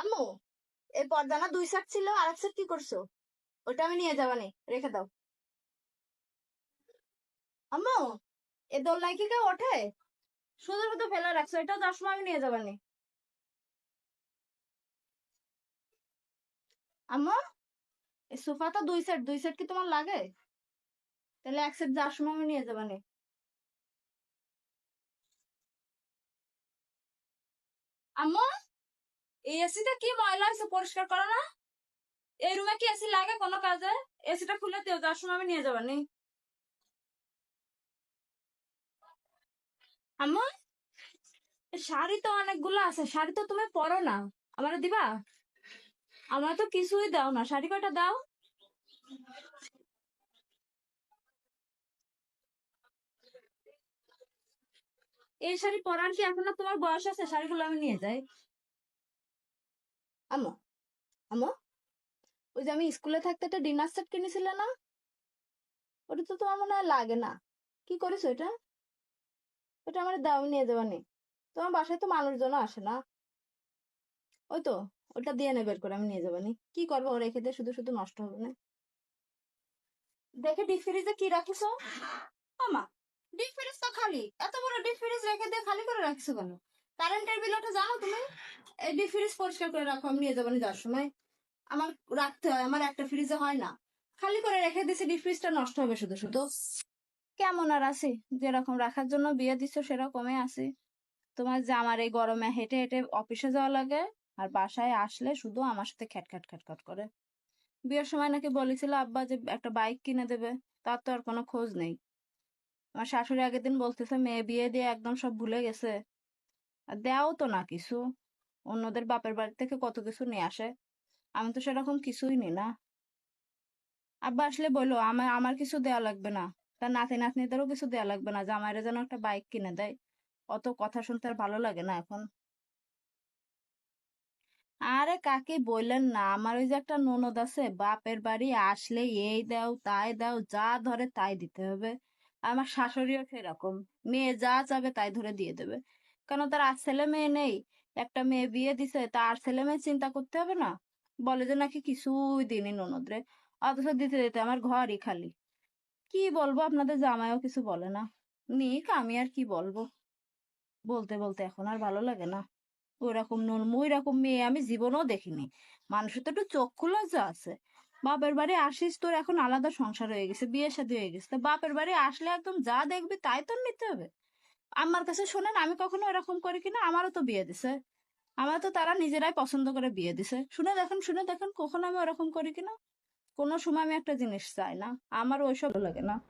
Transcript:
আম্মু, এই পর্দা না দুই সেট ছিল আর এক সেট কি করছ? ওটা আমি নিয়ে যাবানি, রেখে দাও। আম্মু, এ দোলনায় কি কেউ ওঠে? শুধু শুধু ফেলে রাখছো, এটাও দশ আমি নিয়ে যাবানি। আম্মু, এই সোফা তো দুই সেট দুই সেট কি তোমার লাগে? তাহলে এক সেট যাওয়ার সময় আমি নিয়ে যাবানি। আম্মু এসিটা কি ময়লা হয়েছে? পরিষ্কার করো না। এই রুমে কি এসি লাগে কোনো কাজে? এসিটা খুলে যার সময় আমি নিয়ে যাবানি। শাড়ি তো অনেকগুলো আছে, শাড়ি তো তুমি পরো না। আমার দিবা? আমার তো কিছুই দাও না। শাড়ি কয়টা দাও? এই শাড়ি পরার কি এখন তোমার বয়স আছে? শাড়িগুলো আমি নিয়ে যাই। আম্মু আম্মু ওই যে আমি স্কুলে থাকতে একটা ডিনার সেট কিনেছিলে না? ওটা তো তোমার মনে হয় লাগে না। কি করেছ এটা? ওটা আমার নিয়ে তোমার বাসায় তো মানুষজন আসে না। ওই তো, ওটা দিয়ে নে বের করে, আমি নিয়ে যাবানি কি করব? ও রেখে শুধু শুধু নষ্ট হবে না। দেখে ডিপ ফ্রিজে কি রাখিছো? আমা ডিপ ফ্রিজ তো খালি। এত বড় ডিপ ফ্রিজ রেখে দিয়ে খালি করে রাখছো কেন? কারেন্টের বিল ওটা জানো এই ফ্রিজ পরিষ্কার করে রাখো, আমি নিয়ে যাবানি যাওয়ার সময়। আমার রাখতে হয়, আমার একটা ফ্রিজে হয় না। খালি করে রেখে দিছি ডিপ ফ্রিজটা নষ্ট হবে শুধু শুধু। কেমন আর আছি? যেরকম রাখার জন্য বিয়ে দিছো, সেরকমই আছি। তোমার যে আমার এই গরমে হেঁটে হেঁটে অফিসে যাওয়া লাগে, আর বাসায় আসলে শুধু আমার সাথে খ্যাটখ্যাট খ্যাটখ্যাট করে। বিয়ের সময় নাকি বলেছিল, আব্বা, যে একটা বাইক কিনে দেবে, তার তো আর কোনো খোঁজ নেই। আমার শাশুড়ি আগের দিন বলতেছে, মেয়ে বিয়ে দিয়ে একদম সব ভুলে গেছে। আর দেও তো না কিছু। অন্যদের বাপের বাড়ি থেকে কত কিছু নিয়ে আসে? আমি তো সেরকম কিছুই নি না। আব্বা আসলে বলল, আমার আমার কিছু দেওয়া লাগবে না। তার নাতি নাতনিদেরও কিছু দেওয়া লাগবে না। জামাইরা যেন একটা বাইক কিনে দেয়। অত কথা শুনতে আর ভালো লাগে না এখন। আরে কাকে বললেন না, আমার ওই যে একটা ননদ আছে, বাপের বাড়ি আসলে এই দাও, তাই দাও, যা ধরে তাই দিতে হবে। আমার শাশুড়িও সেরকম। মেয়ে যা চাবে তাই ধরে দিয়ে দেবে। কেন তার আর ছেলে মেয়ে নেই? একটা মেয়ে বিয়ে দিছে তার ছেলে মেয়ে চিন্তা করতে হবে না? বলে যে নাকি কিছুই দিনই ননদ রে অথচ দিতে দিতে আমার ঘরই খালি। কি বলব আপনাদের জামাইও কিছু বলে না। নিক, আমি আর কি বলব? বলতে বলতে এখন আর ভালো লাগে না। ওইরকম নুন ওইরকম মেয়ে আমি জীবনেও দেখিনি। মানুষের তো একটু চক্ষু লজ্জা আছে। বাপের বাড়ি আসিস, তোর এখন আলাদা সংসার হয়ে গেছে, বিয়ে শাদী হয়ে গেছে। তা বাপের বাড়ি আসলে একদম যা দেখবি তাই তো নিতে হবে। আমার কাছে শোনেন, আমি কখনো এরকম করি কিনা, আমারও তো বিয়ে দিছে। আমার তো তারা নিজেরাই পছন্দ করে বিয়ে দিছে। শুনে দেখেন শুনে দেখেন, কখনো আমি ওরকম করি কিনা? কোনো সময় আমি একটা জিনিস চাই না। আমার ওইসব লাগে না।